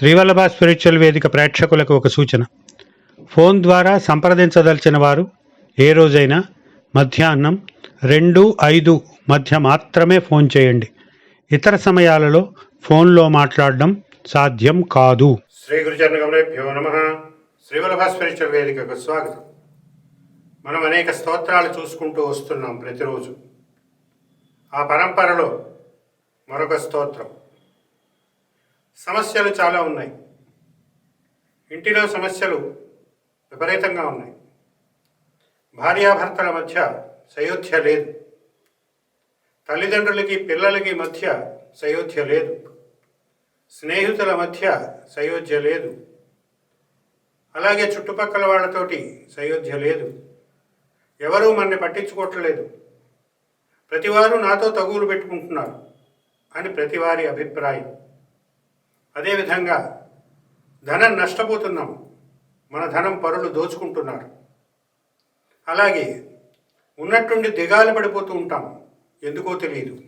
Srivallabha spiritual వేదిక ప్రేక్షకులకు ఒక సూచన. ఫోన్ ద్వారా సంప్రదించదలిచిన వారు ఏ రోజైనా మధ్యాహ్నం రెండు ఐదు మధ్య మాత్రమే ఫోన్ చేయండి. ఇతర సమయాలలో ఫోన్లో మాట్లాడడం సాధ్యం కాదు. శ్రీ గురుచరణ నమ. శ్రీవల్లభ స్పిరిచువల్ వేదికకు స్వాగతం. మనం అనేక స్తోత్రాలు చూసుకుంటూ వస్తున్నాం ప్రతిరోజు. ఆ పరంపరలో మరొక స్తోత్రం. సమస్యలు చాలా ఉన్నాయి. ఇంటిలో సమస్యలు విపరీతంగా ఉన్నాయి. భార్యాభర్తల మధ్య సయోధ్య లేదు. తల్లిదండ్రులకి పిల్లలకి మధ్య సయోధ్య లేదు. స్నేహితుల మధ్య సయోధ్య లేదు. అలాగే చుట్టుపక్కల వాళ్ళతోటి సయోధ్య లేదు. ఎవరూ మనని పట్టించుకోవట్లేదు. ప్రతివారు నాతో తగువులు పెట్టుకుంటున్నారు అని ప్రతివారి అభిప్రాయం. అదేవిధంగా ధనం నష్టపోతున్నాము మన ధనం పరులు దోచుకుంటున్నారు. అలాగే ఉన్నట్టుండి దిగాలు పడిపోతూ ఉంటాం. ఎందుకో తెలియదు.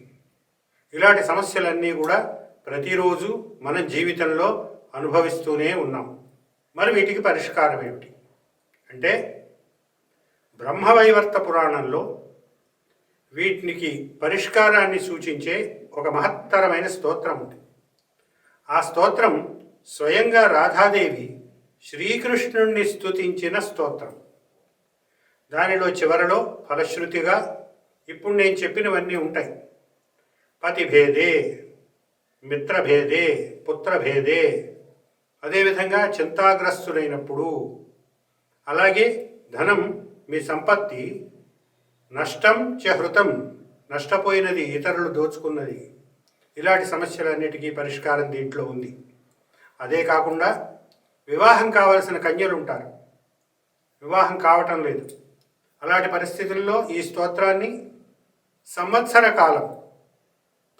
ఇలాంటి సమస్యలన్నీ కూడా ప్రతిరోజు మన జీవితంలో అనుభవిస్తూనే ఉన్నాం. మరి వీటికి పరిష్కారం ఏమిటి? అంటే బ్రహ్మవైవర్త పురాణంలో వీటికి పరిష్కారాన్ని సూచించే ఒక మహత్తరమైన స్తోత్రం ఉంది. ఆ స్తోత్రం స్వయంగా రాధాదేవి శ్రీకృష్ణుణ్ణి స్తుతించిన స్తోత్రం. దానిలో చివరలో ఫలశ్రుతిగా ఇప్పుడు నేను చెప్పినవన్నీ ఉంటాయి. పతిభేదే మిత్రభేదే పుత్రభేదే అదేవిధంగా చింతాగ్రస్తులైనప్పుడు. అలాగే ధనం మీ సంపత్తి నష్టం చ హృతం నష్టపోయినది ఇతరులు దోచుకున్నది. ఇలాంటి సమస్యలన్నిటికీ పరిష్కారం దీంట్లో ఉంది. అదే కాకుండా వివాహం కావలసిన కన్యలు ఉంటారు. వివాహం కావటం లేదు. అలాంటి పరిస్థితుల్లో ఈ స్తోత్రాన్ని సంవత్సర కాలం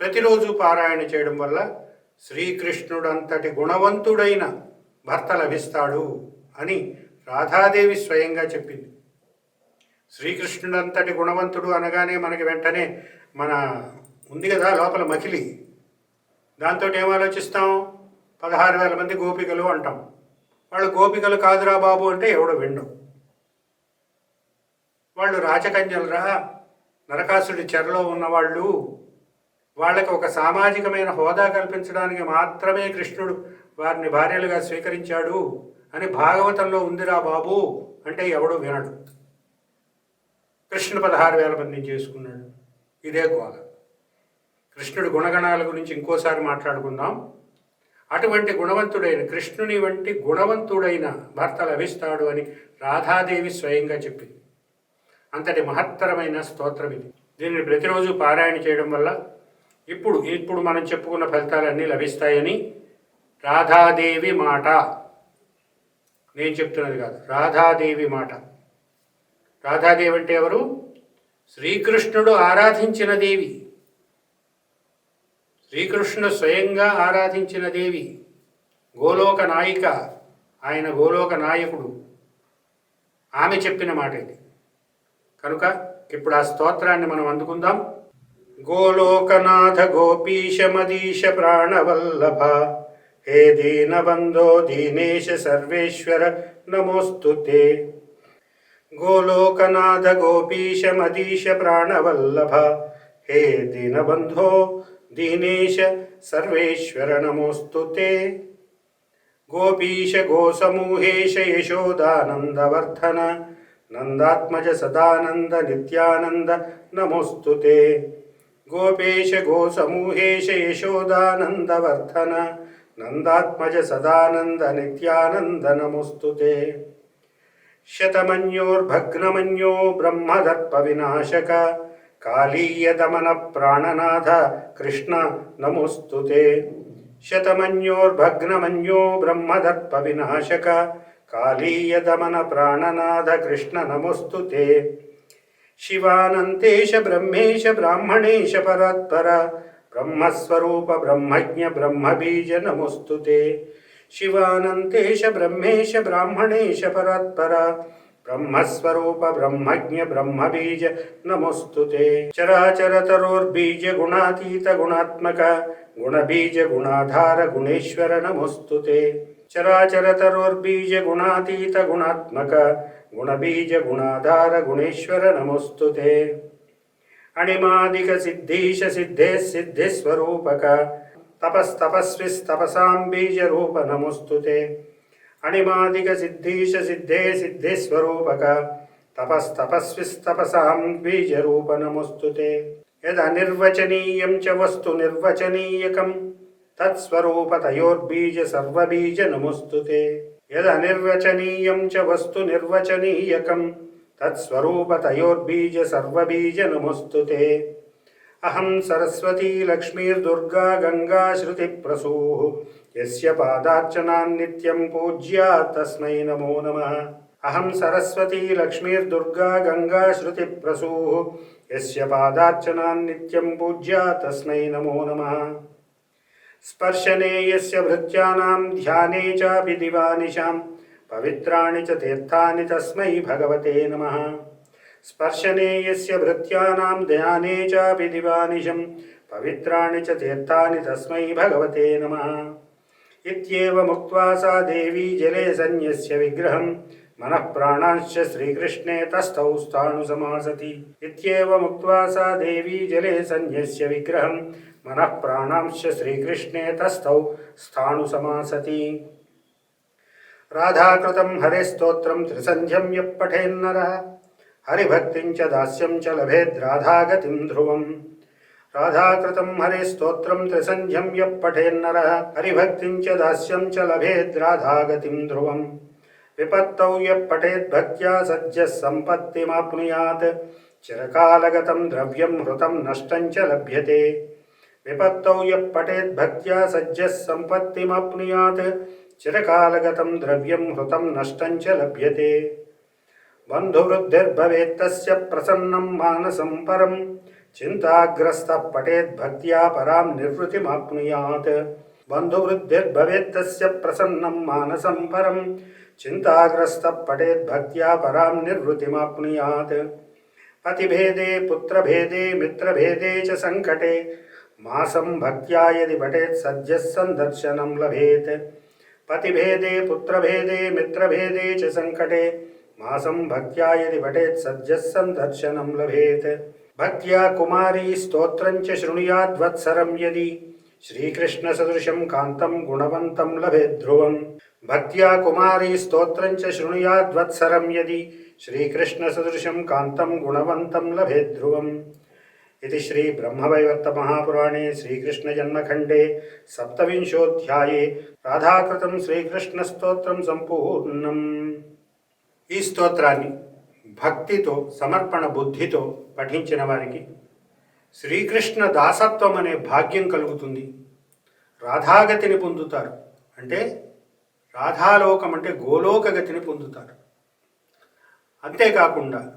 ప్రతిరోజు పారాయణ చేయడం వల్ల శ్రీకృష్ణుడంతటి గుణవంతుడైన భర్త లభిస్తాడు అని రాధాదేవి స్వయంగా చెప్పింది. శ్రీకృష్ణుడంతటి గుణవంతుడు అనగానే మనకి వెంటనే మన ఉంది కదా లోపల మకిలి దాంతో ఏం ఆలోచిస్తాం? పదహారు వేల మంది గోపికలు అంటాం. వాళ్ళు గోపికలు కాదురా బాబు అంటే ఎవడు విండు. వాళ్ళు రాజకన్యలరా? నరకాసుడి చెరలో ఉన్నవాళ్ళు. వాళ్ళకి ఒక సామాజికమైన హోదా కల్పించడానికి మాత్రమే కృష్ణుడు వారిని భార్యలుగా స్వీకరించాడు అని భాగవతంలో ఉందిరా బాబు అంటే ఎవడు వినడు. కృష్ణుడు పదహారు వేల మందిని చేసుకున్నాడు. ఇదే గోల. కృష్ణుడి గుణగణాల గురించి ఇంకోసారి మాట్లాడుకుందాం. అటువంటి గుణవంతుడైన కృష్ణుని వంటి గుణవంతుడైన భర్త లభిస్తాడు అని రాధాదేవి స్వయంగా చెప్పింది. అంతటి మహత్తరమైన స్తోత్రం ఇది. దీనిని ప్రతిరోజు పారాయణ చేయడం వల్ల ఇప్పుడు ఇప్పుడు మనం చెప్పుకున్న ఫలితాలన్నీ లభిస్తాయని రాధాదేవి మాట. నేను చెప్తున్నది కాదు రాధాదేవి మాట. రాధాదేవి అంటే ఎవరు? శ్రీకృష్ణుడు ఆరాధించిన దేవి. శ్రీకృష్ణుడు స్వయంగా ఆరాధించిన దేవి గోలోక నాయిక ఆయన గోలోక నాయకుడు. ఆమె చెప్పిన మాట ఇది. కనుక ఇప్పుడు ఆ స్తోత్రాన్ని మనం అందుకుందాం. గోలోకనాథ గోపీశ మదీశ ప్రాణవల్లభ. హే దీనబంధో దీనేశ సర్వేశ్వర నమోస్తు తే. గోలోకనాథ గోపీశ మదీశ ప్రాణవల్లభ. హే దీనబంధో దీనేశ సర్వేశ్వర నమోస్తు గోపీశ గోసమూహేశ యశోదానందవర్ధన నందాత్మజ సదానంద నిత్యానంద నమోస్తు గోపేశ గోసమూహేశ యశోదానందవర్ధన నందాత్మజ సదానంద నిత్యానంద నమోస్తు శతమన్యోర్భగ్నమన్యో బ్రహ్మదర్ప వినాశక కాళీయదమన ప్రాణనాథ కృష్ణ నమోస్తు శతమన్యోర్భగ్నమన్యో బ్రహ్మదర్ప వినాశక కాళీయదమన ప్రాణనాథ కృష్ణ నమోస్తు శివానంతేశ బ్రహ్మేశ బ్రాహ్మణేశ పరాత్పర బ్రహ్మస్వరూప బ్రహ్మజ్ఞ బ్రహ్మబీజ నమోస్తు శివానంతేశ బ్రహ్మేశ బ్రాహ్మణేశ పరాత్పర ಬ್ರಹ್ಮಸ್ವರೂಪ ಬ್ರಹ್ಮಜ್ಞ ಬ್ರಹ್ಮಬೀಜ ನಮೋಸ್ತುತೆ ಚರಾಚರ ತರೋರ್ಬೀಜ ಗುಣಾತೀತ ಗುಣಾತ್ಮಕ, ಗುಣಬೀಜ ಗುಣಾಧಾರ ಗುಣೇಶ್ವರ ನಮೋಸ್ತುತೆ ಚರಾಚರ ತರೋರ್ಬೀಜ ಗುಣಾತೀತ ಗುಣಾತ್ಮಕ, ಗುಣಬೀಜ ಗುಣಾಧಾರ ಗುಣೇಶ್ವರ ನಮೋಸ್ತುತೆ ಅಣಿಮಾದಿಕ ಸಿದ್ಧೀಶ ಸಿದ್ಧೇ ಸಿದ್ಧಿಸ್ವರೂಪಕ ತಪಸ್ತಪಸ್ವಿಸ್ತಪಸಾಂಬೀಜ ರೂಪ ನಮೋಸ್ತುತೆ అణిమాదిక సిద్ధీశ సిద్ధే సిద్ధిస్వరూపక తపస్తపస్విస్తపసాం బీజరూప నమోస్తుతే యదనిర్వచనీయం చ వస్తు నిర్వచనీయకం. తత్స్వరూపతయోర్బీజ సర్వబీజ నమోస్తుతే యదనిర్వచనీయం చ వస్తు నిర్వచనీయకం. తత్స్వరూపతయోర్బీజ సర్వబీజ నమోస్తుతే అహం సరస్వతీ లక్ష్మీర్దుర్గా గంగా శృతిప్రసూః यस्य पादार्चनान् नित्यं पूज्या तस्मै नमो नमः। अहं सरस्वती लक्ष्मीर्दुर्गा गङ्गा श्रुतिप्रसूः यस्य पादार्चनान् नित्यं पूज्या तस्मै नमो नमः। स्पर्शने यस्य भृत्यानां ध्याने चापि दिवानिशां, पवित्राणि च तीर्थानि तस्मै भगवते नमः। स्पर्शने यस्य भृत्यानां ध्याने चापि दिवानिशं, पवित्राणि च तीर्थानि तस्मै भगवते नमः। इत्येवमुक्त्वा सा देवी जले सन्न्यस्य विग्रहं मनः प्राणांश्च श्रीकृष्णे तस्थौ स्थाणुसमासति इत्येवमुक्त्वा सा देवी जले सन्न्यस्य विग्रहं मनः प्राणांश्च श्रीकृष्णे तस्थौ स्थाणुसमासति राधाकृतं हरिस्तोत्रं त्रिसन्ध्यं यः पठेन्नरः। हरिभक्तिं च दास्यं च लभेद्राधागतिं ध्रुवम्। రాధాకృతం హరిస్తోత్రం త్రిసంధ్యం యః పఠేన్నర హరిభక్తిం చ దాస్యం చ లభేద్ రాధాగతిం ధ్రువం. విపత్తౌ యః పఠేద్భక్త్యా సజ్జ సంపత్తిమాప్నుయాత్ చిరకాలగతం ద్రవ్యం హృతం నష్టం చ లభ్యతే. విపత్తౌ యః పఠేద్భక్త్యా సజ్జ సంపత్తిమాప్నుయాత్ చిరకాలగతం ద్రవ్యం హృతం నష్టం చ లభ్యతే. బంధువృద్ధిర్భవేత్తస్య ప్రసన్నం మానసం పరం. చింతాగ్రస్త పఠేత్ భక్త్యా పరాం నిర్వృతిమాప్నుయాత్ బంధువృద్ధిర్భవేత్తస్య ప్రసన్నం మానసం పరం చింతాగ్రస్త పఠేత్ భక్త్యా పరాం నిర్వృతిమాప్నుయాత్ పతిభేదే పుత్రభేదే మిత్రభేదే చ సంకటే మాసం భక్త్యా యది పఠేత్ సద్యः సందర్శనం లభేత్ పతిభేదే పుత్రభేదే మిత్రభేదే च సంకటే మాసం భక్త్యా యది పఠేత్ సద్యः సందర్శనం లభేత్ భర్త్యా కుమారీ స్తోత్రంచ శృణుయాద్వత్సరం యది శ్రీకృష్ణ సదృశం కాంతం గుణవంతం లభే ధ్రువం భర్త్యా కుమారీ స్తోత్రంచ శృణుయాద్వత్సరం యది శ్రీకృష్ణ సదృశం కాంతం గుణవంతం లభే ధ్రువం ఇది శ్రీ బ్రహ్మవైవర్త మహాపురాణే శ్రీకృష్ణ జన్మఖండే సప్తవింశోధ్యాయే రాధాకృతం శ్రీకృష్ణ స్తోత్రం సంపూర్ణం ఈ స్తోత్రాన్ని భక్తితో సమర్పణ బుద్ధితో పఠించిన వారికి శ్రీకృష్ణ దాసత్వం అనే భాగ్యం కలుగుతుంది. రాధాగతిని పొందుతారు. అంటే రాధాలోకం అంటే గోలోకగతిని పొందుతారు. అంతేకాకుండా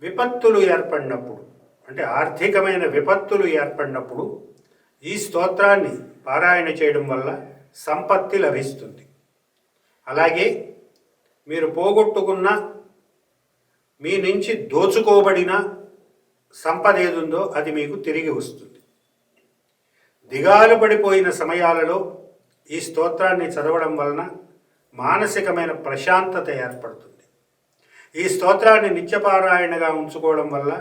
విపత్తులు ఏర్పడినప్పుడు అంటే ఆర్థికమైన విపత్తులు ఏర్పడినప్పుడు ఈ స్తోత్రాన్ని పారాయణ చేయడం వల్ల సంపత్తి లభిస్తుంది. అలాగే మీరు పోగొట్టుకున్న మీ నుంచి దోచుకోబడిన సంపద ఏదుందో అది మీకు తిరిగి వస్తుంది. దిగాలు పడిపోయిన సమయాలలో ఈ స్తోత్రాన్ని చదవడం వలన మానసికమైన ప్రశాంతత ఏర్పడుతుంది. ఈ స్తోత్రాన్ని నిత్యపారాయణగా ఉంచుకోవడం వల్ల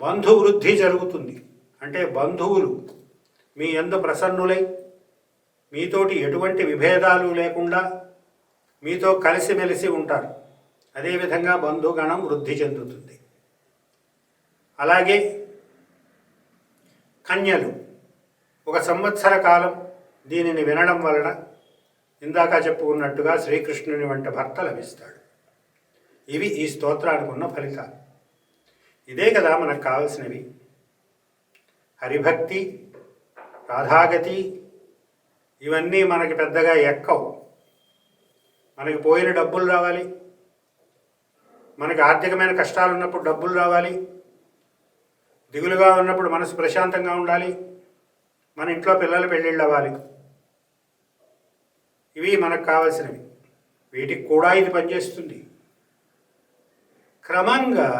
బంధువృద్ధి జరుగుతుంది. అంటే బంధువులు మీ ఎందు ప్రసన్నులై మీతోటి ఎటువంటి విభేదాలు లేకుండా మీతో కలిసిమెలిసి ఉంటారు. అదేవిధంగా బంధుగణం వృద్ధి చెందుతుంది. అలాగే కన్యలు ఒక సంవత్సర కాలం దీనిని వినడం వలన ఇందాక చెప్పుకున్నట్టుగా శ్రీకృష్ణుని వంటి భర్త లభిస్తాడు. ఇవి ఈ స్తోత్రానికి ఉన్న ఫలితాలు. ఇదే కదా మనకు కావలసినవి. హరిభక్తి రాధాగతి ఇవన్నీ మనకి పెద్దగా ఎక్కవు. మనకి పోయిన డబ్బులు రావాలి. మనకి ఆర్థికమైన కష్టాలు ఉన్నప్పుడు డబ్బులు రావాలి. దిగులుగా ఉన్నప్పుడు మనసు ప్రశాంతంగా ఉండాలి. మన ఇంట్లో పిల్లలు పెళ్ళిళ్ళు అవ్వాలి. ఇవి మనకు కావాల్సినవి. వీటికి కూడా ఇది పనిచేస్తుంది. క్రమంగా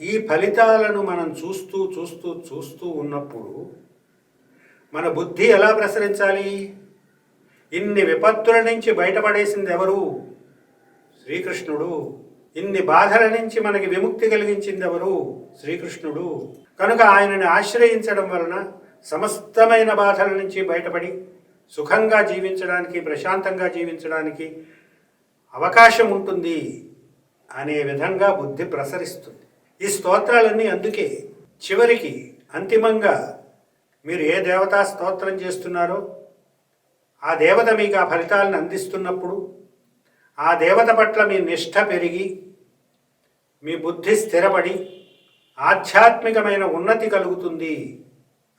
ఈ ఫలితాలను మనం చూస్తూ చూస్తూ చూస్తూ ఉన్నప్పుడు మన బుద్ధి ఎలా ప్రసరించాలి? ఇన్ని విపత్తుల నుంచి బయటపడేసింది ఎవరు? శ్రీకృష్ణుడు. ఇన్ని బాధల నుంచి మనకి విముక్తి కలిగించింది ఎవరు శ్రీకృష్ణుడు. కనుక ఆయనని ఆశ్రయించడం వలన సమస్తమైన బాధల నుంచి బయటపడి సుఖంగా జీవించడానికి ప్రశాంతంగా జీవించడానికి అవకాశం ఉంటుంది అనే విధంగా బుద్ధి ప్రసరిస్తుంది. ఈ స్తోత్రాలన్నీ అందుకే చివరికి అంతిమంగా మీరు ఏ దేవతా స్తోత్రం చేస్తున్నారో ఆ దేవత మీకు ఆ ఫలితాలను అందిస్తున్నప్పుడు ఆ దేవత పట్ల మీ నిష్ఠ పెరిగి మీ బుద్ధి స్థిరపడి ఆధ్యాత్మికమైన ఉన్నతి కలుగుతుంది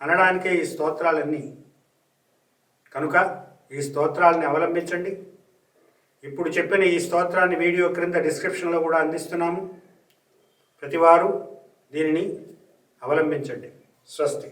అనడానికే ఈ స్తోత్రాలన్నీ. కనుక ఈ స్తోత్రాలని అవలంబించండి. ఇప్పుడు చెప్పిన ఈ స్తోత్రాన్ని వీడియో క్రింద డిస్క్రిప్షన్లో కూడా అందిస్తున్నాము. ప్రతివారు దీనిని అవలంబించండి. స్వస్తి.